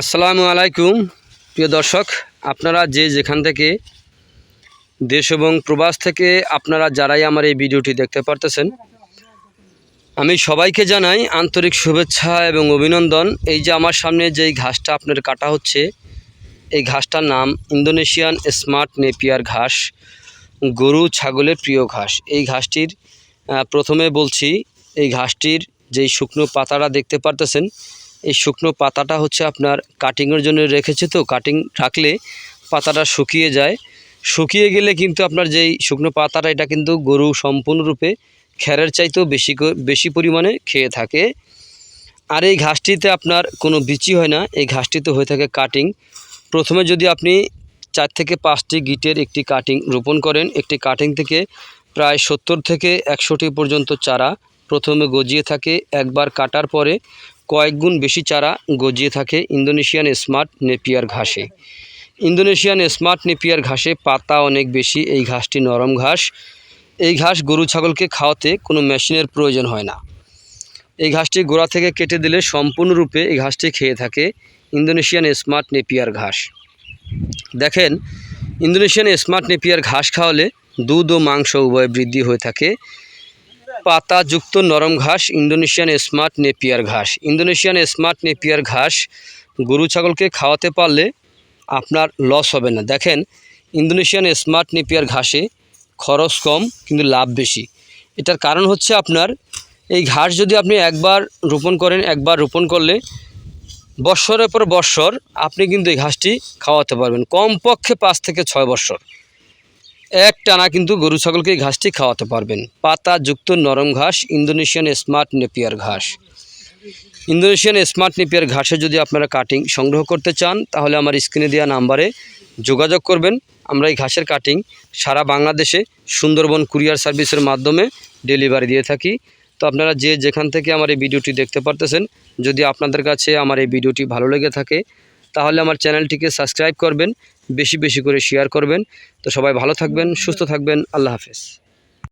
আসসালামু আলাইকুম, প্রিয় দর্শক, আপনারা যে যেখান থেকে দেশ এবং প্রবাস থেকে আপনারা যারাই আমার এই ভিডিওটি দেখতে পারতেছেন, আমি সবাইকে জানাই আন্তরিক শুভেচ্ছা এবং অভিনন্দন। এই যে আমার সামনে যেই ঘাসটা আপনার কাটা হচ্ছে, এই ঘাসটার নাম ইন্দোনেশিয়ান স্মার্ট নেপিয়ার ঘাস, গরু ছাগলের প্রিয় ঘাস। এই ঘাসটির প্রথমে বলছি, এই ঘাসটির যেই শুকনো পাতাটা দেখতে পারতেছেন এই শুকনো পাতাটা হচ্ছে আপনার কাটিংয়ের জন্য রেখেছে তো কাটিং রাখলে পাতাটা শুকিয়ে যায়। শুকিয়ে গেলে কিন্তু আপনার যেই শুকনো পাতাটা, এটা কিন্তু গরু সম্পূর্ণরূপে খ্যারের চাইতেও বেশি বেশি পরিমাণে খেয়ে থাকে। আর এই ঘাসটিতে আপনার কোনো বিচি হয় না, এই ঘাসটিতে হয়ে থাকে কাটিং প্রথমে যদি আপনি চার থেকে পাঁচটি গিটের একটি কাটিং রোপণ করেন, একটি কাটিং থেকে প্রায় সত্তর থেকে একশোটি পর্যন্ত চারা প্রথমে গজিয়ে থাকে, একবার কাটার পরে কয়েক গুণ বেশি চারা গজিয়ে থাকে ইন্দোনেশিয়ান স্মার্ট নেপিয়ার ঘাসে। ইন্দোনেশিয়ান স্মার্ট নেপিয়ার ঘাসে পাতা অনেক বেশি, এই ঘাসটি নরম ঘাস। এই ঘাস গরু ছাগলকে খাওয়াতে কোনো মেশিনের প্রয়োজন হয় না। এই ঘাসটি গোড়া থেকে কেটে দিলে সম্পূর্ণরূপে এই ঘাসটি খেয়ে থাকে ইন্দোনেশিয়ান স্মার্ট নেপিয়ার ঘাস। দেখেন, ইন্দোনেশিয়ান স্মার্ট নেপিয়ার ঘাস খাওয়ালে দুধ ও মাংস উভয় বৃদ্ধি হয়ে থাকে। পাতাযুক্ত নরম ঘাস, ইন্দোনেশিয়ান স্মার্ট নেপিয়ার ঘাস। ইন্দোনেশিয়ান স্মার্ট নেপিয়ার ঘাস গরু ছাগলকে খাওয়াতে পারলে আপনার লস হবে না। দেখেন, ইন্দোনেশিয়ান স্মার্ট নেপিয়ার ঘাসে খরচ কম, কিন্তু লাভ বেশি। এটার কারণ হচ্ছে আপনার, এই ঘাস যদি আপনি একবার রোপণ করেন, একবার রোপণ করলে বৎসরের পর বৎসর আপনি কিন্তু এই ঘাসটি খাওয়াতে পারবেন। কমপক্ষে পাঁচ থেকে ছয় বৎসর। এক টানা কিন্তু গরু ছাগলকে ঘাসটি খাওয়াতে পারবেন। পাতা যুক্ত নরম ঘাস, ইন্দোনেশিয়ান স্মার্ট নেপিয়ার ঘাস। ইন্দোনেশিয়ান স্মার্ট নেপিয়ার ঘাসে যদি আপনারা কাটিং সংগ্রহ করতে চান, তাহলে আমার স্ক্রিনে দেওয়া নাম্বারে যোগাযোগ করবেন। আমরা এই ঘাসের কাটিং সারা বাংলাদেশে সুন্দরবন কুরিয়ার সার্ভিসের মাধ্যমে ডেলিভারি দিয়ে থাকি। তো আপনারা যে যেখান থেকে আমার এই ভিডিওটি দেখতে পারতেছেন, যদি আপনাদের কাছে আমার এই ভিডিওটি ভালো লেগে থাকে তাহলে আমার চ্যানেলটিকে সাবস্ক্রাইব করবেন, বেশি বেশি করে শেয়ার করবেন। তো সবাই ভালো থাকবেন, সুস্থ থাকবেন, আল্লাহ হাফেজ।